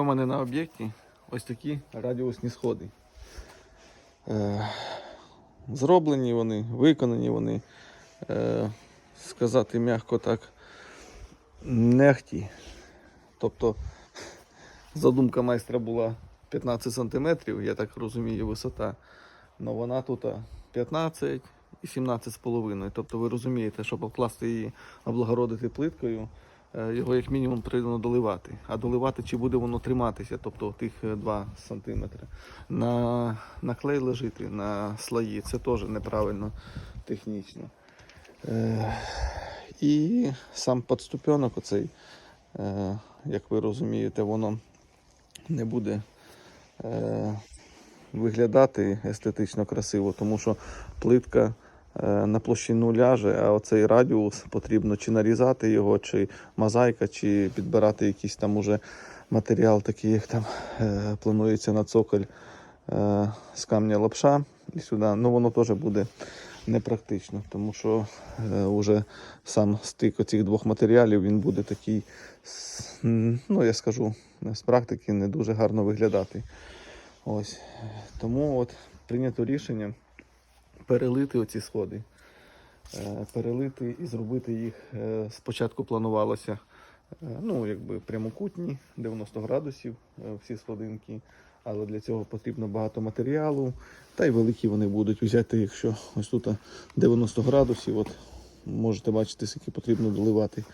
У мене на об'єкті ось такі радіусні сходи. Е, зроблені вони, виконані вони, е, сказати м'яко так, не ахті. Тобто задумка майстра була 15 см, я так розумію, висота. але вона тут 15 і 17,5. Тобто ви розумієте, щоб обкласти її, облагородити плиткою, його як мінімум потрібно доливати. А доливати чи буде воно триматися, тобто тих е, 2 см. На, на клей лежити, на слої, це теж неправильно технічно. Е, і сам подступенок оцей, е, як ви розумієте, воно не буде е, виглядати естетично красиво, тому що плитка е, на площину ляже, а оцей радіус потрібно чи нарізати його, чи мозаїка, чи підбирати якийсь там уже матеріал, такий, як там е, планується на цоколь е, з камня лапша і сюди. Ну воно теж буде непрактично, тому що е, вже сам стик оцих двох матеріалів він буде такий, ну я скажу, з практики не дуже гарно виглядати. Ось. Тому от прийнято рішення перелити оці сходи. Е, Перелити і зробити їх. е, Спочатку планувалося е, ну, якби прямокутні, 90 градусів всі сходинки. Але для цього потрібно багато матеріалу. Та й великі вони будуть взяти, якщо ось тут 90 градусів, от можете бачити, скільки потрібно доливати.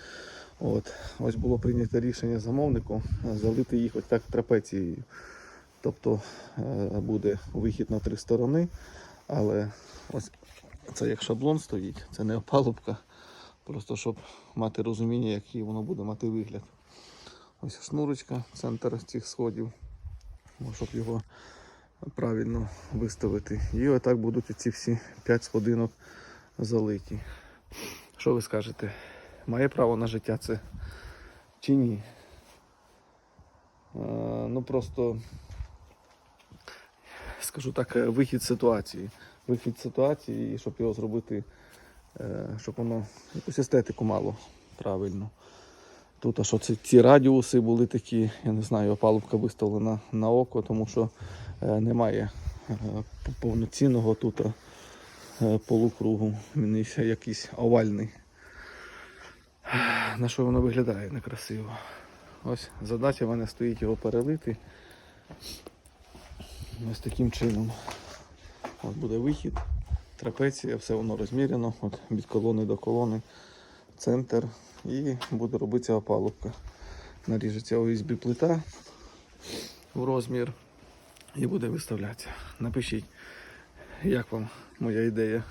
От. Ось було прийнято рішення замовнику залити їх ось так трапецією. Тобто буде вихід на три сторони, але ось це як шаблон стоїть, це не опалубка. Просто щоб мати розуміння, який воно буде мати вигляд. Ось шнурочка, центр цих сходів, щоб його правильно виставити. І отак будуть ці всі 5 сходинок залиті. Що ви скажете? Має право на життя це чи ні? Е, ну просто скажу так, е, вихід ситуації. Вихід ситуації, щоб його зробити, е, щоб воно якусь естетику мало правильно. Тут, а що це ці радіуси були такі, я не знаю, опалубка виставлена на око, тому що е, немає повноцінного тут полукругу. Він якийсь овальний. На що воно виглядає некрасиво. Ось задача в мене стоїть його перелити. Ось таким чином. От буде вихід, трапеція, все воно розміряно, от від колони до колони, центр і буде робитися опалубка. Наріжеться USB-плита в розмір і буде виставлятися. Напишіть, як вам моя ідея.